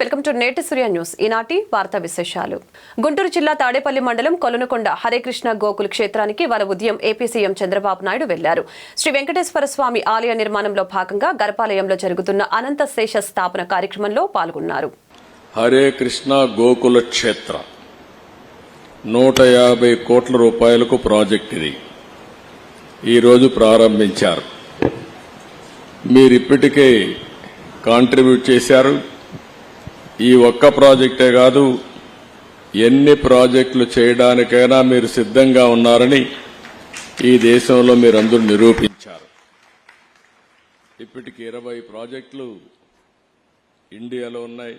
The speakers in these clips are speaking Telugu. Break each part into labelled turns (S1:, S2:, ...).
S1: వెల్కమ్ టు నేటి సూర్య న్యూస్. ఈనాటి వార్తా విశేషాలు. గుంటూరు జిల్లా తాడేపల్లి మండలం కొలనుకొండ హరేకృష్ణ గోకుల్ క్షేత్రానికి వారి ఉదయం ఏపీ సీఎం చంద్రబాబు నాయుడు వెళ్ళారు. శ్రీ వెంకటేశ్వర స్వామి ఆలయ నిర్మాణంలో భాగంగా గర్భాలయంలో జరుగుతున్న అనంత శేష స్థాపన కార్యక్రమంలో పాల్గొన్నారు.
S2: హరే కృష్ణ గోకుల క్షేత్ర. నూట యాభై కోట్ల రూపాయలకు ప్రాజెక్ట్ ఇది. ఈరోజు ప్రారంభించారు. మీరు ఇప్పటికే కాంట్రిబ్యూట్ చేశారు. ఈ ఒక్క ప్రాజెక్టే కాదు ఎన్ని ప్రాజెక్టులు చేయడానికైనా మీరు సిద్ధంగా ఉన్నారని ఈ దేశంలో మీరందరూ నిరూపించారు. ఇప్పటికి ఇరవై ప్రాజెక్టులు ఇండియాలో ఉన్నాయి.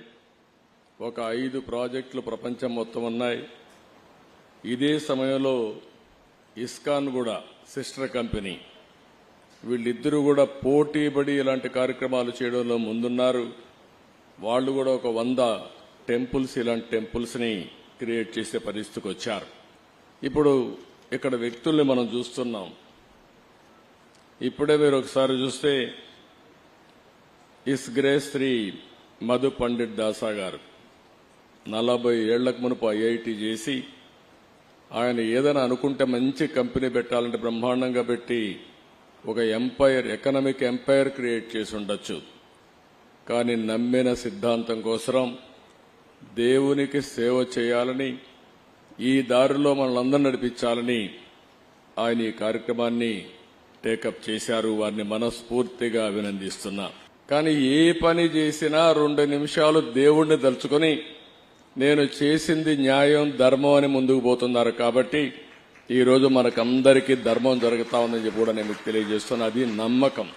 S2: ఒక ఐదు ప్రాజెక్టులు ప్రపంచం మొత్తం ఉన్నాయి. ఇదే సమయంలో ఇస్కాన్ కూడా సిస్టర్ కంపెనీ వీళ్ళిద్దరూ కూడా పోటీబడి ఇలాంటి కార్యక్రమాలు చేయడంలో ముందున్నారు. వాళ్ళు కూడా ఒక వంద టెంపుల్స్ ఇలాంటి టెంపుల్స్ని క్రియేట్ చేసే పరిస్థితికి వచ్చారు. ఇప్పుడు ఇక్కడ వ్యక్తుల్ని మనం చూస్తున్నాం. ఇప్పుడే మీరు ఒకసారి చూస్తే ఇస్ గ్రేస్ శ్రీ మధు పండిట్ దాసా గారు. నలభై ఏళ్ళకు మునుపు ఐఐటి చేసి ఆయన ఏదైనా అనుకుంటే మంచి కంపెనీ పెట్టాలంటే బ్రహ్మాండంగా పెట్టి ఒక ఎంపైర్ ఎకనామిక్ ఎంపైర్ క్రియేట్ చేసి ఉండొచ్చు. కానీ నమ్మిన సిద్ధాంతం కోసరం దేవునికి సేవ చేయాలని ఈ దారిలో మనల్ందరూ నడిపించాలని ఆయన ఈ కార్యక్రమాన్ని టేకప్ చేశారు. వారిని మనస్ఫూర్తిగా అభినందిస్తున్నా. కానీ ఏ పని చేసినా రెండు నిమిషాలు దేవుణ్ణి దలుచుకొని నేను చేసింది న్యాయం ధర్మం అని ముందుకు పోతున్నారు కాబట్టి ఈరోజు మనకందరికీ ధర్మం జరుగుతా ఉందని చెప్పి కూడా నేను మీకు తెలియజేస్తున్నా. అది నమ్మకం.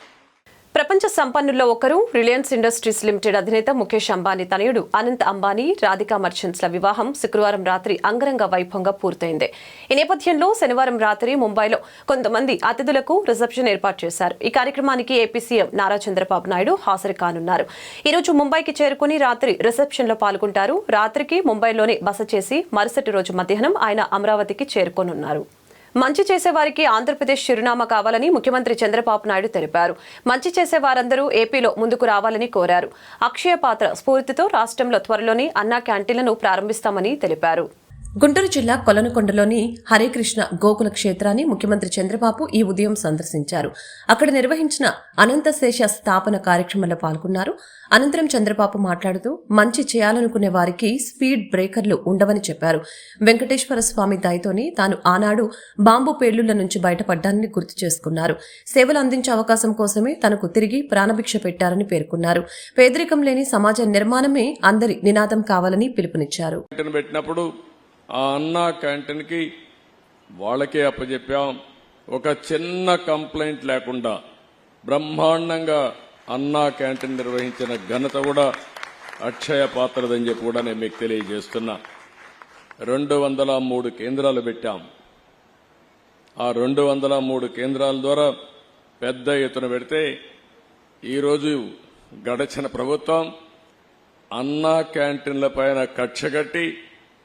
S1: ప్రపంచ సంపన్నుల్లో ఒకరు రిలయన్స్ ఇండస్ట్రీస్ లిమిటెడ్ అధినేత ముఖేష్ అంబానీ తనయుడు అనంత్ అంబానీ రాధికా మర్చెంట్స్ల వివాహం శుక్రవారం రాత్రి అంగరంగ వైభవంగా పూర్తయింది. ఈ నేపథ్యంలో శనివారం రాత్రి ముంబైలో కొంతమంది అతిథులకు రిసెప్షన్ ఏర్పాటు చేశారు. ఈ కార్యక్రమానికి ఏపీ సీఎం నారా చంద్రబాబు నాయుడు హాజరు కానున్నారు. ఈ రోజు ముంబైకి చేరుకుని రాత్రి రిసెప్షన్లో పాల్గొంటారు. రాత్రికి ముంబైలోనే బస చేసి మరుసటి రోజు మధ్యాహ్నం ఆయన అమరావతికి చేరుకోనున్నారు. మంచి చేసేవారికి ఆంధ్రప్రదేశ్ చిరునామా కావాలని ముఖ్యమంత్రి చంద్రబాబు నాయుడు తెలిపారు. మంచి చేసే వారందరూ ఏపీలో ముందుకు రావాలని కోరారు. అక్షయ పాత్ర స్ఫూర్తితో రాష్ట్రంలో త్వరలోనే అన్నా క్యాంటీన్లను ప్రారంభిస్తామని తెలిపారు. గుంటూరు జిల్లా కొలనుకొండలోని హరేకృష్ణ గోకుల క్షేత్రాన్ని ముఖ్యమంత్రి చంద్రబాబు ఈ ఉదయం సందర్శించారు. అక్కడ నిర్వహించిన అనంతశేష స్థాపన కార్యక్రమంలో పాల్గొన్నారు. అనంతరం చంద్రబాబు మాట్లాడుతూ మంచి చేయాలనుకునే వారికి స్పీడ్ బ్రేకర్లు ఉండవని చెప్పారు. వెంకటేశ్వర స్వామి దయతోని తాను ఆనాడు బాంబు పేలుళ్ళ నుంచి బయటపడ్డానని గుర్తు చేసుకున్నారు. సేవలు అందించే అవకాశం కోసమే తనకు తిరిగి ప్రాణభిక్ష పెట్టారని పేర్కొన్నారు. పేదరికం లేని సమాజ నిర్మాణమే అందరి నినాదం కావాలని పిలుపునిచ్చారు.
S2: ఆ అన్నా క్యాంటీన్కి వాళ్ళకే అప్పచెప్పాం ఒక చిన్న కంప్లైంట్ లేకుండా బ్రహ్మాండంగా అన్నా క్యాంటీన్ నిర్వహించిన ఘనత కూడా అక్షయ పాత్రదని చెప్పి కూడా నేను మీకు తెలియజేస్తున్నా. రెండు వందల మూడు కేంద్రాలు పెట్టాం. ఆ రెండు వందల మూడు కేంద్రాల ద్వారా పెద్ద ఎత్తున పెడితే ఈరోజు గడచిన ప్రభుత్వం అన్నా క్యాంటీన్ల పైన కక్ష కట్టి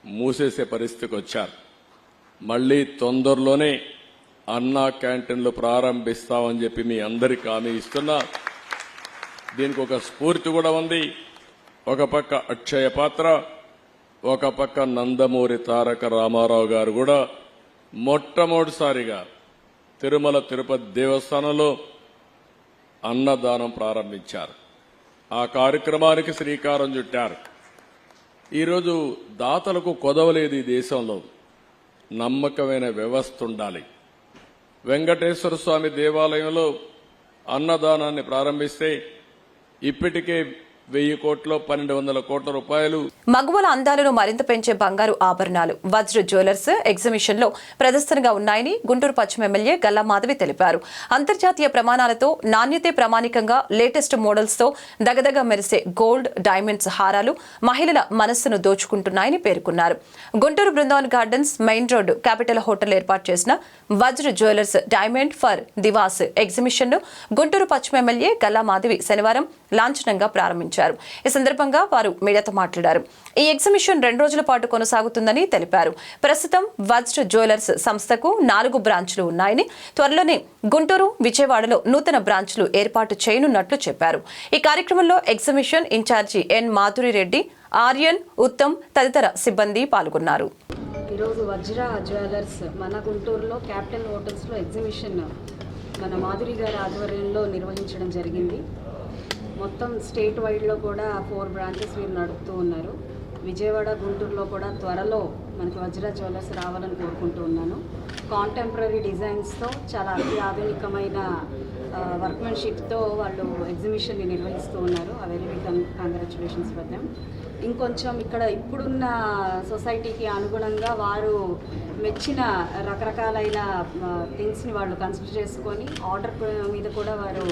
S2: మూసేసే పరిస్థితికి వచ్చారు. మళ్ళీ తొందరలోనే అన్నా క్యాంటీన్లు ప్రారంభిస్తామని చెప్పి మీ అందరికి హామీ ఇస్తున్నా. దీనికి ఒక స్ఫూర్తి కూడా ఉంది. ఒక పక్క అక్షయ పాత్ర ఒక పక్క నందమూరి తారక రామారావు గారు కూడా మొట్టమొదటిసారిగా తిరుమల తిరుపతి దేవస్థానంలో అన్నదానం ప్రారంభించారు. ఆ కార్యక్రమానికి శ్రీకారం చుట్టారు. ఈరోజు దాతలకు కొదవలేదు ఈ దేశంలో. నమ్మకమైన వ్యవస్థ ఉండాలి. వెంకటేశ్వర స్వామి దేవాలయంలో అన్నదానాన్ని ప్రారంభిస్తే ఇప్పటికే వెయ్యి కోట్ల పన్నెండు వందల కోట్ల రూపాయలు.
S1: మగువల అందాలను మరింత పెంచే బంగారు ఆభరణాలు. వజ్ర జ్యువెలర్స్ ఎగ్జిబిషన్లో ప్రదర్శనగా ఉన్నాయని గుంటూరు పశ్చిమ ఎమ్మెల్యే గల్లా మాధవి తెలిపారు. అంతర్జాతీయ ప్రమాణాలతో నాణ్యతే ప్రామాణికంగా లేటెస్ట్ మోడల్స్తో దగదగ మెరిసే గోల్డ్ డైమండ్స్ హారాలు మహిళల మనస్సును దోచుకుంటున్నాయని పేర్కొన్నారు. Guntur Brindavan gardens main road capital hotel ఏర్పాటు చేసిన Vajra jewellers diamond for divas ఎగ్జిబిషన్ను Guntur పశ్చిమ ఎమ్మెల్యే గల్లా మాధవి శనివారం లాంఛనంగా ప్రారంభించారు. ఈ సందర్భంగా వారు మీడియాతో మాట్లాడారు. ఈ ఎగ్జిబిషన్ రెండు రోజుల పాటు కొనసాగుతుందని తెలిపారు. ప్రస్తుతం వజ్ర జ్యువెలర్స్ సంస్థకు నాలుగు బ్రాంచ్లు ఉన్నాయని త్వరలోనే గుంటూరు విజయవాడలో నూతన బ్రాంచ్లు ఏర్పాటు చేయనున్నట్లు చెప్పారు. ఈ కార్యక్రమంలో exhibition incharge N Madhuri Reddy Aryan Uttam తదితర సిబ్బంది పాల్గొన్నారు.
S3: ఈరోజు వజ్ర జ్యువెలర్స్ మన గుంటూరులో క్యాపిటల్ హోటల్స్లో ఎగ్జిబిషన్ మన మాధురి గారి ఆధ్వర్యంలో నిర్వహించడం జరిగింది. మొత్తం స్టేట్ వైడ్లో కూడా ఫోర్ బ్రాంచెస్ మీరు నడుపుతూ ఉన్నారు. విజయవాడ గుంటూరులో కూడా త్వరలో మనకి వజ్ర జ్యువెలర్స్ రావాలని కోరుకుంటూ ఉన్నాను. కాంటెంపరీ డిజైన్స్తో చాలా అతి ఆధునికమైన వర్క్మెన్షిప్తో వాళ్ళు ఎగ్జిబిషన్ని నిర్వహిస్తూ ఉన్నారు. ఆ వెరీ బిగ్ కంగ్రాచులేషన్స్ పెద్దాం ఇంకొంచెం ఇక్కడ ఇప్పుడున్న సొసైటీకి అనుగుణంగా వారు మెచ్చిన రకరకాలైన థింగ్స్ని వాళ్ళు కన్సిడర్ చేసుకొని ఆర్డర్ మీద కూడా వారు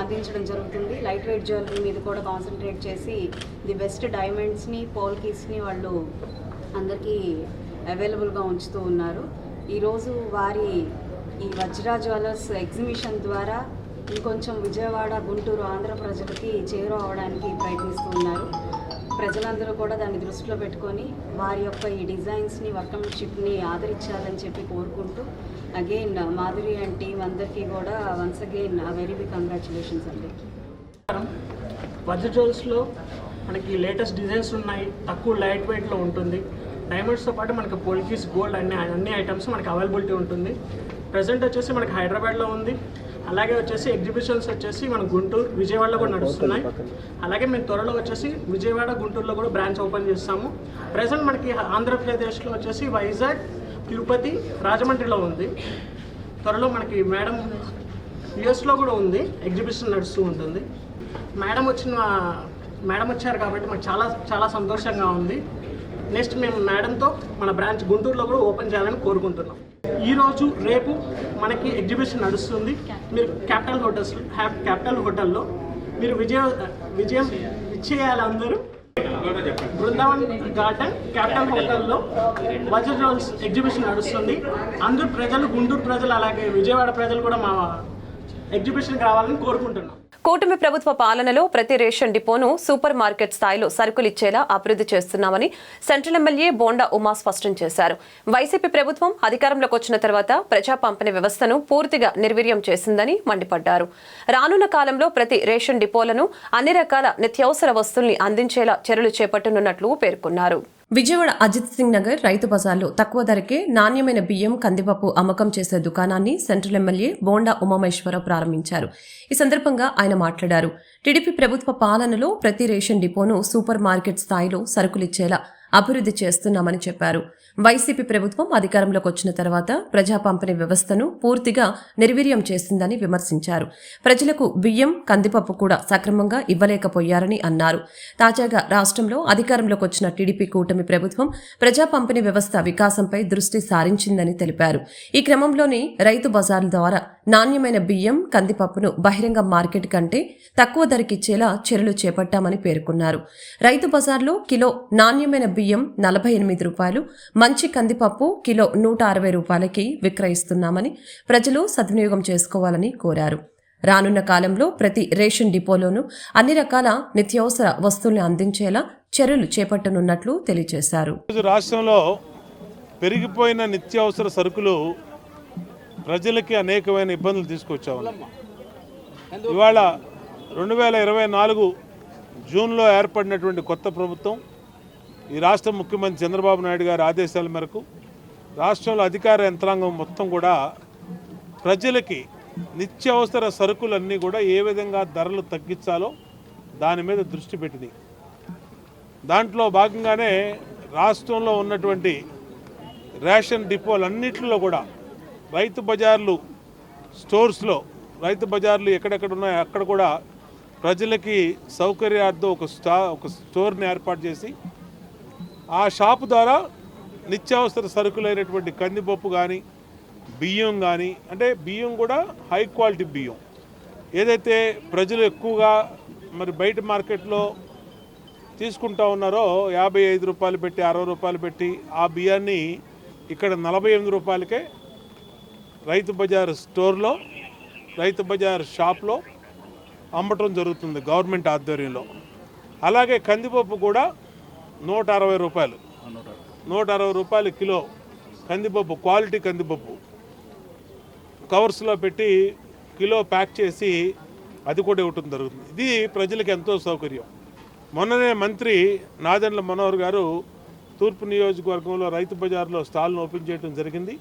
S3: అందించడం జరుగుతుంది. లైట్ వెయిట్ జ్యువెలరీ మీద కూడా కాన్సన్ట్రేట్ చేసి ది బెస్ట్ డైమండ్స్ని పోల్ కీస్ని వాళ్ళు అందరికీ అవైలబుల్గా ఉంచుతూ ఉన్నారు. ఈరోజు వారి ఈ వజ్రా జ్యువెలర్స్ ఎగ్జిబిషన్ ద్వారా ఇంకొంచెం విజయవాడ గుంటూరు ఆంధ్ర ప్రజలకి చేరువ అవడానికి ప్రయత్నిస్తూ ప్రజలందరూ కూడా దాన్ని దృష్టిలో పెట్టుకొని వారి యొక్క ఈ డిజైన్స్ని వర్కమ్షిప్ని ఆదరించాలని చెప్పి కోరుకుంటూ అగైన్ మాధురి అండ్ టీం అందరికీ కూడా once again very big congratulations అండి.
S4: వజ్ర జ్యువెల్స్లో మనకి లేటెస్ట్ డిజైన్స్ ఉన్నాయి తక్కువ లైట్ వెయిట్లో ఉంటుంది. డైమండ్స్తో పాటు మనకి పోల్కీస్ గోల్డ్ అన్ని అన్ని ఐటమ్స్ మనకి అవైలబిలిటీ ఉంటుంది. ప్రజెంట్ వచ్చేసి మనకి హైదరాబాద్లో ఉంది. అలాగే వచ్చేసి ఎగ్జిబిషన్స్ వచ్చేసి మన గుంటూరు విజయవాడలో కూడా నడుస్తున్నాయి. అలాగే మేము త్వరలో వచ్చేసి విజయవాడ గుంటూరులో కూడా బ్రాంచ్ ఓపెన్ చేస్తాము. ప్రజెంట్ మనకి ఆంధ్రప్రదేశ్లో వచ్చేసి వైజాగ్ తిరుపతి రాజమండ్రిలో ఉంది. త్వరలో మనకి మేడం యుఎస్లో కూడా ఉంది. ఎగ్జిబిషన్ నడుస్తూ ఉంటుంది. మేడం వచ్చిన మేడం వచ్చారు కాబట్టి మాకు చాలా చాలా సంతోషంగా ఉంది. నెక్స్ట్ మేము మేడంతో మన బ్రాంచ్ గుంటూరులో కూడా ఓపెన్ చేయాలని కోరుకుంటున్నాం. ఈరోజు రేపు మనకి ఎగ్జిబిషన్ నడుస్తుంది. మీరు క్యాపిటల్ హోటల్స్ క్యాపిటల్ హోటల్లో మీరు విజయ విజయం ఇచ్చేయాలి అందరూ. బృందావన్ గార్డెన్ క్యాపిటల్ హోటల్లో వజ్ర రోల్స్ ఎగ్జిబిషన్ నడుస్తుంది. అందరూ ప్రజలు గుంటూరు ప్రజలు అలాగే విజయవాడ ప్రజలు కూడా మా ఎగ్జిబిషన్కి రావాలని కోరుకుంటున్నాం.
S1: కూటమి ప్రభుత్వ పాలనలో ప్రతి రేషన్ డిపోను సూపర్ మార్కెట్ స్థాయిలో సరుకులు ఇచ్చేలా అభివృద్ధి చేస్తున్నామని సెంట్రల్ ఎమ్మెల్యే బోండా ఉమా స్పష్టం చేశారు. వైసీపీ ప్రభుత్వం అధికారంలోకి వచ్చిన తర్వాత ప్రజా పంపిణీ వ్యవస్థను పూర్తిగా నిర్వీర్యం చేసిందని మండిపడ్డారు. రానున్న కాలంలో ప్రతి రేషన్ డిపోలను అన్ని రకాల నిత్యావసర వస్తువుల్ని అందించేలా చర్యలు చేపట్టనున్నట్లు పేర్కొన్నారు. విజయవాడ అజిత్ సింగ్ నగర్ రైతు బజార్లో తక్కువ ధరకే నాణ్యమైన బియ్యం కందిపప్పు అమ్మకం చేసే దుకాణాన్ని సెంట్రల్ ఎమ్మెల్యే బోండా ఉమామేశ్వరరావు ప్రారంభించారు. ఈ సందర్భంగా ఆయన మాట్లాడారు. టీడీపీ ప్రభుత్వ పాలనలో ప్రతి రేషన్ డిపోను సూపర్ మార్కెట్ స్థాయిలో సరుకులిచ్చేలా అభివృద్ధి చేస్తున్నామని చెప్పారు. వైసీపీ ప్రభుత్వం అధికారంలోకి వచ్చిన తర్వాత ప్రజా పంపిణీ వ్యవస్థను పూర్తిగా నిర్వీర్యం చేసిందని విమర్శించారు. ప్రజలకు బియ్యం కందిపప్పు కూడా సక్రమంగా ఇవ్వలేకపోయారని అన్నారు. తాజాగా రాష్ట్రంలో అధికారంలోకి వచ్చిన టీడీపీ కూటమి ప్రభుత్వం ప్రజా పంపిణీ వ్యవస్థ వికాసంపై దృష్టి సారించిందని తెలిపారు. ఈ క్రమంలోనే రైతు బజార్ల ద్వారా నాణ్యమైన బియ్యం కందిపప్పును బహిరంగ మార్కెట్ కంటే తక్కువ ధరకిచ్చేలా చర్యలు చేపట్టామని పేర్కొన్నారు. రైతు బజార్లో కిలో నాణ్యమైన బియ్యం నలభై ఎనిమిది రూపాయలు మంచి కందిపప్పు కిలో నూట అరవై రూపాయలకి విక్రయిస్తున్నామని ప్రజలు సద్వినియోగం చేసుకోవాలని కోరారు. రానున్న కాలంలో ప్రతి రేషన్ డిపోలోనూ అన్ని రకాల నిత్యావసర వస్తువుల్ని అందించేలా చర్యలు చేపట్టనున్నట్లు తెలియజేశారు.
S5: రాష్ట్రంలో పెరిగిపోయిన నిత్యావసర సరుకులు ప్రజలకి అనేకమైన ఇబ్బందులు తీసుకొచ్చా ఉన్నాయి ఇవాళ రెండు వేల ఇరవై నాలుగు జూన్లో ఏర్పడినటువంటి కొత్త ప్రభుత్వం ఈ రాష్ట్ర ముఖ్యమంత్రి చంద్రబాబు నాయుడు గారి ఆదేశాల మేరకు రాష్ట్రంలో అధికార యంత్రాంగం మొత్తం కూడా ప్రజలకి నిత్యావసర సరుకులన్నీ కూడా ఏ విధంగా ధరలు తగ్గించాలో దాని మీద దృష్టి పెట్టింది. దాంట్లో భాగంగానే రాష్ట్రంలో ఉన్నటువంటి రేషన్ డిపోలన్నింటిలో కూడా రైతు బజార్లు స్టోర్స్లో రైతు బజార్లు ఎక్కడెక్కడ ఉన్నాయో అక్కడ కూడా ప్రజలకి సౌకర్యార్థం ఒక స్టా ఒక స్టోర్ని ఏర్పాటు చేసి ఆ షాపు ద్వారా నిత్యావసర సరుకులైనటువంటి కందిపప్పు కానీ బియ్యం కానీ అంటే బియ్యం కూడా హై క్వాలిటీ బియ్యం. ఏదైతే ప్రజలు ఎక్కువగా మరి బయట మార్కెట్లో తీసుకుంటా ఉన్నారో యాభై ఐదు రూపాయలు పెట్టి అరవై రూపాయలు పెట్టి ఆ బియ్యాన్ని ఇక్కడ నలభై ఎనిమిది రూపాయలకే రైతు బజార్ స్టోర్లో రైతు బజార్ షాప్లో అమ్మటం జరుగుతుంది గవర్నమెంట్ ఆధ్వర్యంలో. అలాగే కందిపప్పు కూడా నూట అరవై రూపాయలు. నూట అరవై రూపాయలు కిలో కందిపప్పు క్వాలిటీ కందిపప్పు. కవర్స్లో పెట్టి కిలో ప్యాక్ చేసి అది కూడా ఇవ్వటం జరుగుతుంది. ఇది ప్రజలకు ఎంతో సౌకర్యం. మొన్ననే మంత్రి నాదెండ్ల మనోహర్ గారు తూర్పు నియోజకవర్గంలో రైతు బజార్లో స్టాల్ను ఓపెన్ చేయడం జరిగింది.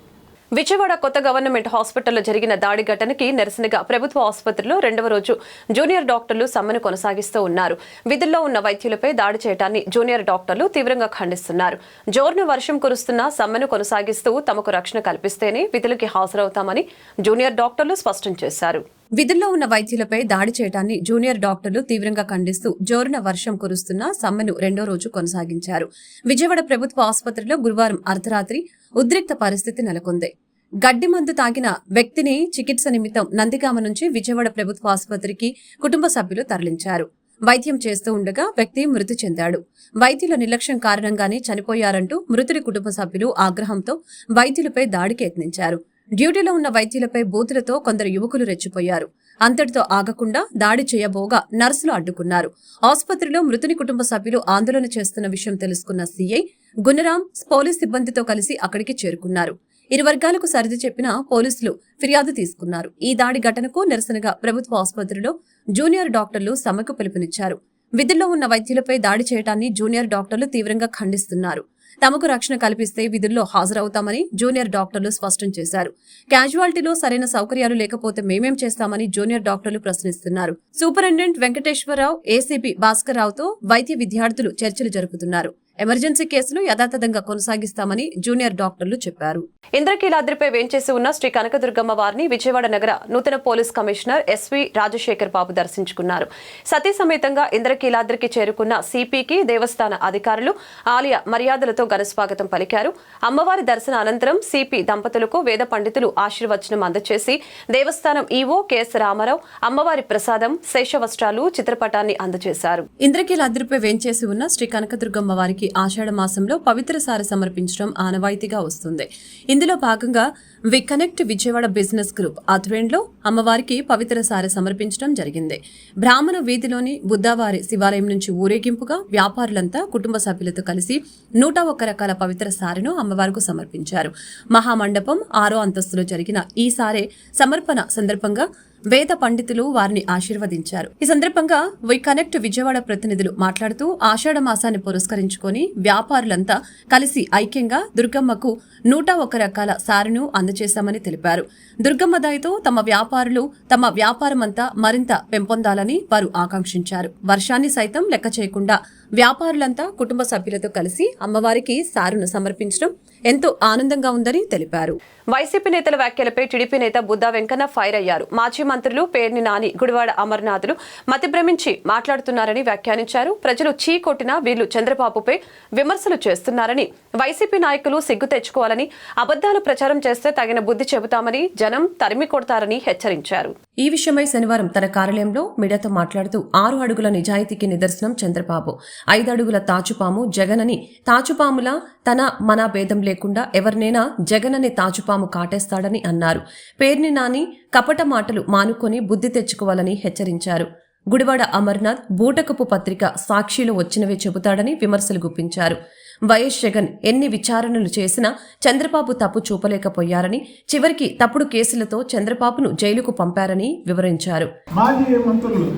S1: విజయవాడ కొత్త గవర్నమెంట్ హాస్పిటల్లో జరిగిన దాడి ఘటనకి నిరసనగా ప్రభుత్వ ఆసుపత్రిలో రెండవ రోజు జూనియర్ డాక్టర్లు సమ్మెను కొనసాగిస్తూ ఉన్నారు. విధుల్లో ఉన్న వైద్యులపై దాడి చేయడాన్ని జూనియర్ డాక్టర్లు తీవ్రంగా ఖండిస్తున్నారు. జోరును వర్షం కురుస్తున్న సమ్మెను కొనసాగిస్తూ తమకు రక్షణ కల్పిస్తేనే విధులకి హాజరవుతామని జూనియర్ డాక్టర్లు స్పష్టం చేశారు. విధుల్లో ఉన్న వైద్యులపై దాడి చేయడాన్ని జూనియర్ డాక్టర్లు తీవ్రంగా ఖండిస్తూ జోరున వర్షం కురుస్తున్న సమ్మెను రెండో రోజు కొనసాగించారు. విజయవాడ ప్రభుత్వ ఆసుపత్రిలో గురువారం అర్ధరాత్రి ఉద్రిక్త పరిస్థితి నెలకొంది. గడ్డి మందు తాగిన వ్యక్తిని చికిత్స నిమిత్తం నందిగామ నుంచి విజయవాడ ప్రభుత్వ ఆసుపత్రికి కుటుంబ సభ్యులు తరలించారు. వైద్యం చేస్తూ ఉండగా వ్యక్తి మృతి చెందాడు. వైద్యుల నిర్లక్ష్యం కారణంగానే చనిపోయారంటూ మృతుడి కుటుంబ సభ్యులు ఆగ్రహంతో వైద్యులపై దాడికి యత్నించారు. డ్యూటీలో ఉన్న వైద్యులపై బూతులతో కొందరు యువకులు రెచ్చిపోయారు. అంతటితో ఆగకుండా దాడి చేయబోగా నర్సులు అడ్డుకున్నారు. ఆసుపత్రిలో మృతుని కుటుంబ సభ్యులు ఆందోళన చేస్తున్న విషయం తెలుసుకున్న సీఐ గుణరాం పోలీస్ సిబ్బందితో కలిసి అక్కడికి చేరుకున్నారు. ఇరు వర్గాలకు సరిది చెప్పిన పోలీసులు ఫిర్యాదు తీసుకున్నారు. ఈ దాడి ఘటనకు నిరసనగా ప్రభుత్వ ఆసుపత్రిలో జూనియర్ డాక్టర్లు సమ్మెకు పిలుపునిచ్చారు. విధుల్లో ఉన్న వైద్యులపై దాడి చేయడాన్ని జూనియర్ డాక్టర్లు తీవ్రంగా ఖండిస్తున్నారు. తమకు రక్షణ కల్పిస్తే విధుల్లో హాజరవుతామని జూనియర్ డాక్టర్లు స్పష్టం చేశారు. క్యాజువాలిటీలో సరైన సౌకర్యాలు లేకపోతే మేమేం చేస్తామని జూనియర్ డాక్టర్లు ప్రశ్నిస్తున్నారు. సూపరింటెండెంట్ వెంకటేశ్వరరావు ఏసీపీ భాస్కర్ రావుతో వైద్య విద్యార్థులు చర్చలు జరుపుతున్నారు. ఎమర్జెన్సీ కేసులు యథాతథంగా కొనసాగిస్తామని జూనియర్ డాక్టర్లు చెప్పారు. ఇంద్రకీలాద్రిపై వేంచేసి ఉన్న శ్రీ కనకదుర్గమ్మ వారిని విజయవాడ నగర నూతన police commissioner SV Rajasekhar Babu దర్శించుకున్నారు. సతీ సమేతంగా ఇంద్రకీలాద్రికి చేరుకున్న సిపికి దేవస్థాన అధికారులు ఆలయ మర్యాదలతో ఘనస్వాగతం పలికారు. అమ్మవారి దర్శన అనంతరం సిపి దంపతులకు వేద పండితులు ఆశీర్వచనం అందచేసి దేవస్థానం ఈవో కెఎస్ రామారావు అమ్మవారి ప్రసాదం శేషవస్త్రాలు చిత్రపటాన్ని అందజేశారు. ఇంద్రకీలాద్రిపై వేంచేసి ఉన్న శ్రీ కనకదుర్గమ్మ వారికి ఆషాఢ మాసంలో పవిత్ర సార సమర్పించడం ఆనవాయితీగా వస్తుంది. ఇందులో భాగంగా V connect Vijayawada business group ఆధ్వర్యంలో అమ్మవారికి పవిత్ర సార సమర్పించడం జరిగింది. బ్రాహ్మణ వీధిలోని బుద్ధవారి శివాలయం నుంచి ఊరేగింపుగా వ్యాపారులంతా కుటుంబ సభ్యులతో కలిసి నూట ఒక్క రకాల పవిత్ర సారెను అమ్మవారికి సమర్పించారు. మహామండపం ఆరో అంతస్తులో జరిగిన ఈ సారే సమర్పణ సందర్భంగా వేద పండితులు వారిని ఆశీర్వదించారు. ఈ సందర్భంగా వి కనెక్ట్ విజయవాడ ప్రతినిధులు మాట్లాడుతూ ఆషాఢ మాసాన్ని పురస్కరించుకొని వ్యాపారులంతా కలిసి ఐక్యంగా దుర్గమ్మకు నూట ఒక రకాల సారును అందజేశామని తెలిపారు. దుర్గమ్మ దయతో తమ వ్యాపారులు తమ వ్యాపారమంతా మరింత పెంపొందాలని వారు ఆకాంక్షించారు. వర్షాన్ని సైతం లెక్క చేయకుండా వ్యాపారులంతా కుటుంబ సభ్యులతో కలిసి అమ్మవారికి సారును సమర్పించడం ఎంతో ఆనందంగా ఉందని తెలిపారు. వైసీపీ నేతల వ్యాఖ్యలపై టీడీపీ నేత బుద్దా వెంకన్న ఫైర్ అయ్యారు. మాజీ మంత్రులు పేర్ని నాని గుడివాడ అమర్నాథులు మతిభ్రమించి మాట్లాడుతున్నారని వ్యాఖ్యానించారు. ప్రజలు చీ కొట్టినా వీళ్ళు చంద్రబాబుపై విమర్శలు చేస్తున్నారని వైసీపీ నాయకులు సిగ్గు తెచ్చుకోవాలని అబద్దాలు ప్రచారం చేస్తే తగిన బుద్ధి చెబుతామని జనం తరిమి కొడతారని హెచ్చరించారు. ఈ విషయమై శనివారం తన కార్యాలయంలో మీడియాతో మాట్లాడుతూ ఆరు అడుగుల నిజాయితీకి నిదర్శనం చంద్రబాబు. ఐదు అడుగుల తాచుపాము జగనని తాచుపాముల తన మన భేదం లేకుండా ఎవరినైనా జగనని తాచుపాము కాటేస్తాడని అన్నారు. పేర్ని నాని కపట మాటలు మానుకొని బుద్ధి తెచ్చుకోవాలని హెచ్చరించారు. గుడివాడ అమర్నాథ్ బూటకపు పత్రిక సాక్షిలో వచ్చినవే చెబుతాడని విమర్శలు గుప్పించారు. వైఎస్ జగన్ ఎన్ని విచారణలు చేసినా చంద్రబాబు తప్పు చూపలేకపోయారని చివరికి తప్పుడు కేసులతో చంద్రబాబును జైలుకు పంపారని వివరించారు.
S6: మాజీ మంత్రులు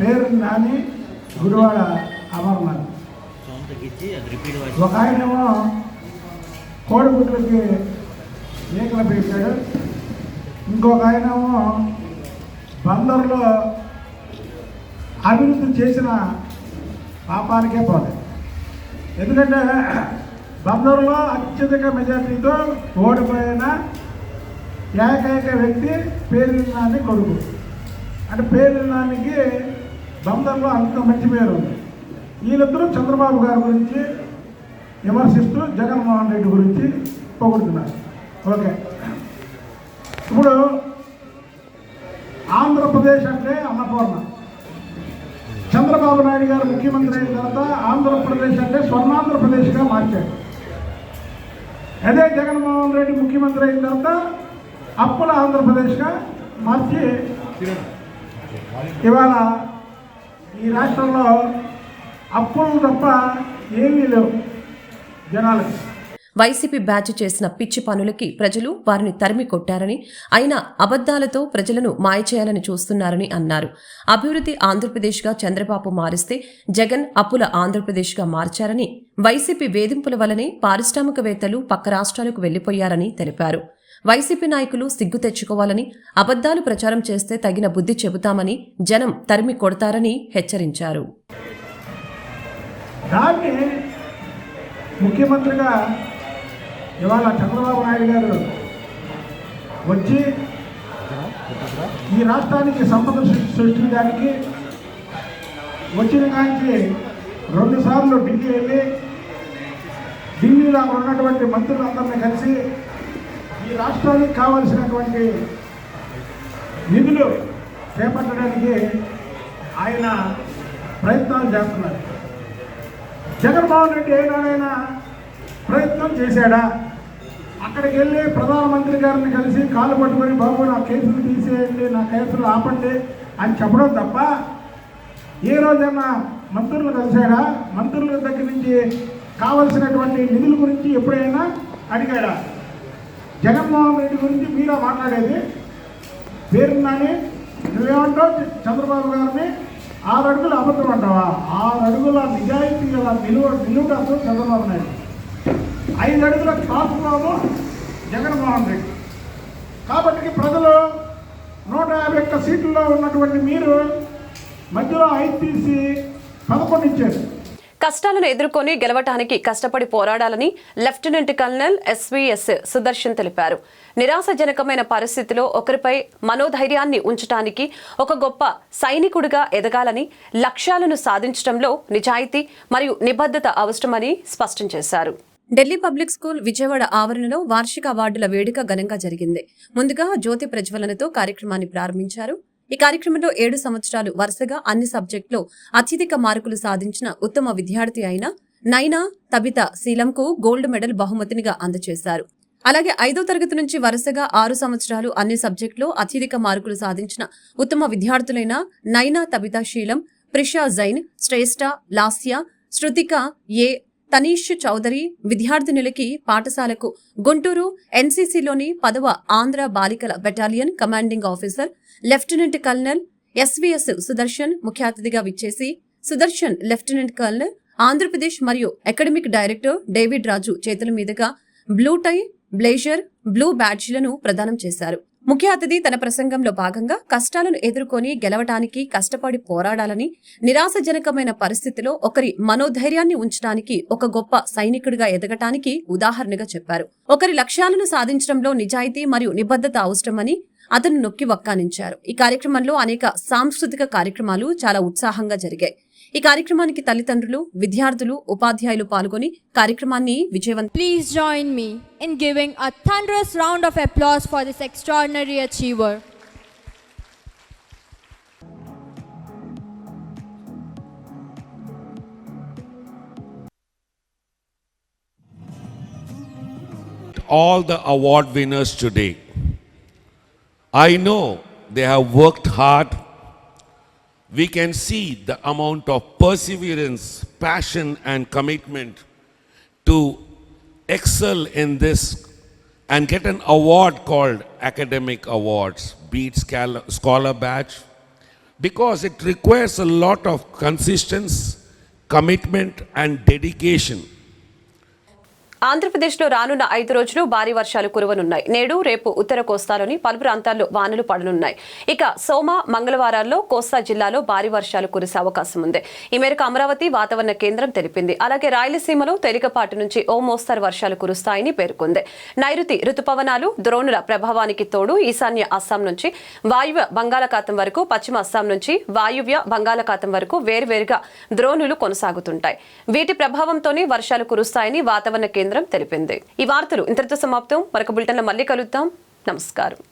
S6: పేరు నాని గుడివాడ అమర్నాథ్. ఒక ఆయనేమో కోడిగుడ్లకి ఈకలు పెట్టాడు ఇంకొక ఆయన బందర్లో అభివృద్ధి చేసిన పాపానికే పోలేదు ఎందుకంటే బందర్లో అత్యధిక మెజార్టీతో ఓడిపోయిన ఏకైక వ్యక్తి పేరు కొడుకు. అంటే పేరున్నానికి బందర్లో అంత మంచి పేరు ఉంది. వీళ్ళిద్దరూ చంద్రబాబు గారి గురించి విమర్శిస్తూ జగన్మోహన్ రెడ్డి గురించి పొగుడుతున్నారు. ఓకే. ఇప్పుడు ఆంధ్రప్రదేశ్ అంటే అన్నపూర్ణ. చంద్రబాబు నాయుడు గారు ముఖ్యమంత్రి అయిన తర్వాత ఆంధ్రప్రదేశ్ అంటే స్వర్ణాంధ్రప్రదేశ్గా మార్చాడు అదే జగన్మోహన్ రెడ్డి ముఖ్యమంత్రి అయిన తర్వాత అప్పుల ఆంధ్రప్రదేశ్గా మార్చి ఇవాళ ఈ రాష్ట్రంలో అప్పులు తప్ప ఏమీ లేవు. జనాలకి.
S1: వైసీపీ బ్యాచ్ చేసిన పిచ్చి పనులకి ప్రజలు వారిని తరిమి కొట్టారని అయినా అబద్దాలతో ప్రజలను మాయ చేయాలని చూస్తున్నారని అన్నారు. అభివృద్ధి ఆంధ్రప్రదేశ్గా చంద్రబాబు మారిస్తే జగన్ అప్పుల ఆంధ్రప్రదేశ్గా మార్చారని వైసీపీ వేధింపుల వల్లనే పారిశ్రామికవేత్తలు పక్క రాష్ట్రాలకు వెళ్ళిపోయారని తెలిపారు. వైసీపీ నాయకులు సిగ్గు తెచ్చుకోవాలని అబద్దాలు ప్రచారం చేస్తే తగిన బుద్ధి చెబుతామని జనం తరిమి కొడతారని హెచ్చరించారు.
S6: ముఖ్యమంత్రిగా ఇవాళ చంద్రబాబు నాయుడు గారు వచ్చి ఈ రాష్ట్రానికి సంపద సృష్టి- సృష్టించడానికి వచ్చిన కాంచి రెండుసార్లు ఢిల్లీ వెళ్ళి ఢిల్లీలో అక్కడ ఉన్నటువంటి మంత్రులందరినీ కలిసి ఈ రాష్ట్రానికి కావలసినటువంటి నిధులు చేపట్టడానికి ఆయన ప్రయత్నాలు చేస్తున్నారు. జగన్మోహన్ రెడ్డి ఏనాడైనా ప్రయత్నం చేశాడా? అక్కడికి వెళ్ళి ప్రధానమంత్రి గారిని కలిసి కాలు పట్టుకొని బాబు నా కేసులు తీసేయండి నా కేసులు ఆపండి అని చెప్పడం తప్ప ఏ రోజైనా మంత్రులు కలిశాడా మంత్రుల దగ్గర నుంచి కావలసినటువంటి నిధుల గురించి ఎప్పుడైనా అడిగాడా జగన్మోహన్ రెడ్డి గురించి మీరా మాట్లాడేది? పేరున్నాని నువ్వేమంటావు? చంద్రబాబు గారిని ఆరు అడుగులు అబద్ధం అంటావా? ఆరు అడుగుల నిజాయితీ గల నిలువ నిలువుటతో చంద్రబాబు నాయుడు. ఐదు అడుగుల కాపుబాబు జగన్మోహన్ రెడ్డి. కాబట్టి ప్రజలు నూట యాభై ఒక్క సీట్లలో ఉన్నటువంటి మీరు మధ్యలో ఐదు తీసి పదకొండు ఇచ్చారు.
S1: కష్టాలను ఎదుర్కొని గెలవటానికి కష్టపడి పోరాడాలని లెఫ్టినెంట్ కల్నల్ ఎస్వీఎస్ సుదర్శన్ తెలిపారు. నిరాశజనకమైన పరిస్థితిలో ఒకరిపై మనోధైర్యాన్ని ఉంచటానికి ఒక గొప్ప సైనికుడిగా ఎదగాలని లక్ష్యాలను సాధించడంలో నిజాయితీ మరియు నిబద్ధత అవసరమని స్పష్టం చేశారు. ఢిల్లీ పబ్లిక్ స్కూల్ విజయవాడ ఆవరణలో వార్షిక అవార్డుల వేడుక ఘనంగా జరిగింది. ముందుగా జ్యోతి ప్రజ్వలనతో కార్యక్రమాన్ని ప్రారంభించారు. ఈ కార్యక్రమంలో ఏడు సంవత్సరాలు వరుసగా అన్ని సబ్జెక్టులో అత్యధిక మార్కులు సాధించిన ఉత్తమ విద్యార్థి అయిన నైనా తబిత శీలంకు గోల్డ్ మెడల్ బహుమతినిగా అందజేశారు. అలాగే ఐదో తరగతి నుంచి వరుసగా ఆరు సంవత్సరాలు అన్ని సబ్జెక్టులో అత్యధిక మార్కులు సాధించిన ఉత్తమ విద్యార్థులైన నైనా తబిత శీలం ప్రిషా జైన్ శ్రేష్ఠ లాస్య శృతిక ఏ తనీష్ చౌదరి విద్యార్థినులకి పాఠశాలకు గుంటూరు ఎన్సీసీలోని పదవ ఆంధ్ర బాలికల battalion commanding officer lieutenant colonel SVS Sudarshan ముఖ్య అతిథిగా విచ్చేసి సుదర్శన్ లెఫ్టినెంట్ కల్నల్ ఆంధ్రప్రదేశ్ మరియు అకాడమిక్ డైరెక్టర్ డేవిడ్ రాజు చేతుల మీదుగా బ్లూ టై బ్లేజర్ బ్లూ బ్యాడ్జ్లను ప్రదానం చేశారు. ముఖ్య అతిథి తన ప్రసంగంలో భాగంగా కష్టాలను ఎదుర్కొని గెలవటానికి కష్టపడి పోరాడాలని నిరాశజనకమైన పరిస్థితిలో ఒకరి మనోధైర్యాన్ని ఉంచడానికి ఒక గొప్ప సైనికుడిగా ఎదగటానికి ఉదాహరణగా చెప్పారు. ఒకరి లక్ష్యాలను సాధించడంలో నిజాయితీ మరియు నిబద్ధత అవసరమని అతను నొక్కి వక్కానించారు. ఈ కార్యక్రమంలో అనేక సాంస్కృతిక కార్యక్రమాలు చాలా ఉత్సాహంగా జరిగాయి. ఈ కార్యక్రమానికి తల్లిదండ్రులు విద్యార్థులు ఉపాధ్యాయులు పాల్గొని కార్యక్రమాన్ని విజయవంతం
S7: please join me in giving a thunderous round of applause for this extraordinary achiever
S8: all the award winners today I know they have worked hard. We can see the amount of perseverance, passion, and commitment to excel in this and get an award called Academic Awards, Beat Scal- Scholar Badge, because it requires a lot of consistency, commitment, and dedication.
S1: ఆంధ్రప్రదేశ్లో రానున్న ఐదు రోజులు భారీ వర్షాలు కురవనున్నాయి. నేడు రేపు ఉత్తర కోస్తాలోని పలు ప్రాంతాల్లో వానలు పడనున్నాయి. ఇక సోమ మంగళవారాల్లో కోస్తా జిల్లాలో భారీ వర్షాలు కురిసే అవకాశం ఉంది. ఈ మేరకు అమరావతి వాతావరణ కేంద్రం తెలిపింది. అలాగే రాయలసీమలో తేలికపాటి నుంచి ఓ మోస్తరు వర్షాలు కురుస్తాయని పేర్కొంది. నైరుతి రుతుపవనాలు ద్రోణుల ప్రభావానికి తోడు ఈశాన్య అస్సాం నుంచి వాయువ్య బంగాళాఖాతం వరకు పశ్చిమ అస్సాం నుంచి వాయువ్య బంగాళాఖాతం వరకు వేర్వేరుగా ద్రోణులు కొనసాగుతుంటాయి. వీటి ప్రభావంతోనే వర్షాలు కురుస్తాయని వాతావరణ కేంద్రం కేంద్రం తెలిపింది. ఈ వార్తలు ఇంతటితో సమాప్తం. మరొక బులెటిన్లో మళ్ళీ కలుద్దాం. నమస్కారం.